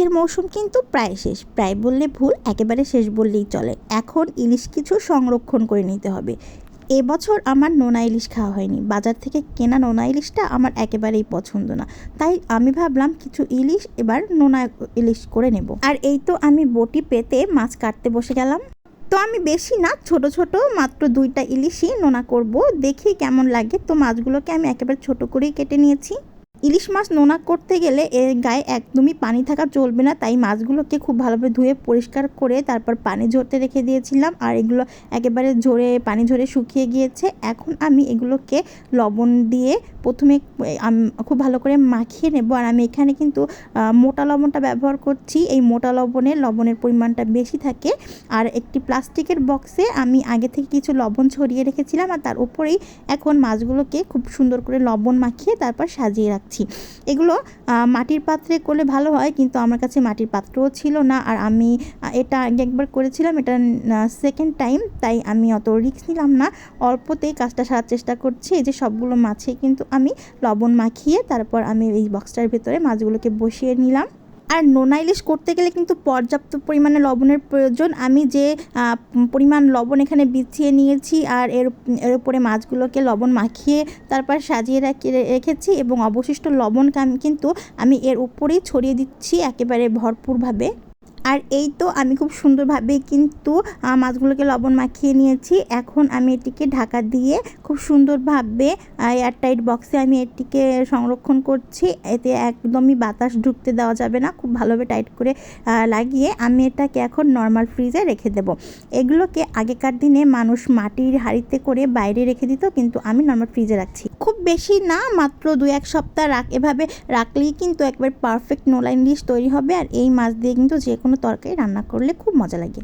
ইলিশের মৌসুম কিন্তু প্রায় শেষ। প্রায় বললে ভুল, একেবারে শেষ বললেই চলে। এখন ইলিশ কিছু সংরক্ষণ করে নিতে হবে। এবছর আমার নোনা ইলিশ খাওয়া হয়নি। বাজার থেকে কেনা নোনা ইলিশটা আমার একেবারেই পছন্দ না। তাই আমি ভাবলাম কিছু ইলিশ এবার নোনা ইলিশ করে নেব। আর এই তো আমি বটি পেতে মাছ কাটতে বসে গেলাম। তো আমি বেশি না, ছোট ছোট মাত্র দুইটা ইলিশই নোনা করব। দেখি কেমন লাগে। তো মাছগুলোকে আমি একেবারে ছোট করেই কেটে নিয়েছি। ইলিশ মাছ নোনা করতে গেলে এর গায়ে একদমই পানি থাকা চলবে না, তাই মাছগুলোকে খুব ভালোভাবে ধুয়ে পরিষ্কার করে তারপর পানি ঝরতে রেখে দিয়েছিলাম। আর এগুলো একেবারে ঝরে, পানি ঝরে শুকিয়ে গিয়েছে। এখন আমি এগুলোকে লবণ দিয়ে প্রথমে খুব ভালো করে মাখিয়ে নেব। আর আমি এখানে কিন্তু মোটা লবণটা ব্যবহার করছি। এই মোটা লবণে লবণের পরিমাণটা বেশি থাকে। আর একটি প্লাস্টিকের বক্সে আমি আগে থেকে কিছু লবণ ছড়িয়ে রেখেছিলাম। আর তার উপরেই এখন মাছগুলোকে খুব সুন্দর করে লবণ মাখিয়ে তারপর সাজিয়ে রাখছি এগুলো মাটির পাত্রে করলে ভালো হয়, কিন্তু আমার কাছে মাটির পাত্রও ছিল না, আর আমি এটা আগে একবার করেছিলাম, এটা সেকেন্ড টাইম তাই আমি অত রিক্স নিলাম না। অল্পতেই কাজটা সারার চেষ্টা করছি, এই যে সবগুলো মাছে কিন্তু আমি লবণ মাখিয়ে, তারপর আমি এই বক্সটার ভেতরে মাছগুলোকে বসিয়ে নিলাম। আর নোনা ইলিশ করতে গেলে কিন্তু পর্যাপ্ত পরিমাণে লবণের প্রয়োজন। আমি যে পরিমাণ লবণ এখানে বিছিয়ে নিয়েছি আর এর এর উপরে মাছগুলোকে লবণ মাখিয়ে তারপর সাজিয়ে রাখি, রেখেছি এবং অবশিষ্ট লবণ কিন্তু, আমি এর উপরেই ছড়িয়ে দিচ্ছি একেবারে ভরপুরভাবে। আর এই তো আমি খুব সুন্দরভাবে কিন্তু মাছগুলোকে লবণ মাখিয়ে নিয়েছি। এখন আমি এটিকে ঢাকা দিয়ে খুব সুন্দরভাবে এয়ারটাইট বক্সে আমি এটিকে সংরক্ষণ করছি। এতে একদমই বাতাস ঢুকতে দেওয়া যাবে না। খুব ভালোভাবে টাইট করে লাগিয়ে আমি এটাকে এখন নর্মাল ফ্রিজে রেখে দেব। এগুলোকে আগেকার দিনে মানুষ মাটির হাঁড়িতে করে বাইরে রেখে দিত, কিন্তু আমি নর্মাল ফ্রিজে রাখছি। খুব বেশি না, মাত্র দু এক সপ্তাহ রাখ, এভাবে রাখলেই কিন্তু একবার পারফেক্ট নোলাইন ডিশ তৈরি হবে। আর এই মাছ দিয়ে কিন্তু যে কোনো তরকারি রান্না করলে খুব মজা লাগে।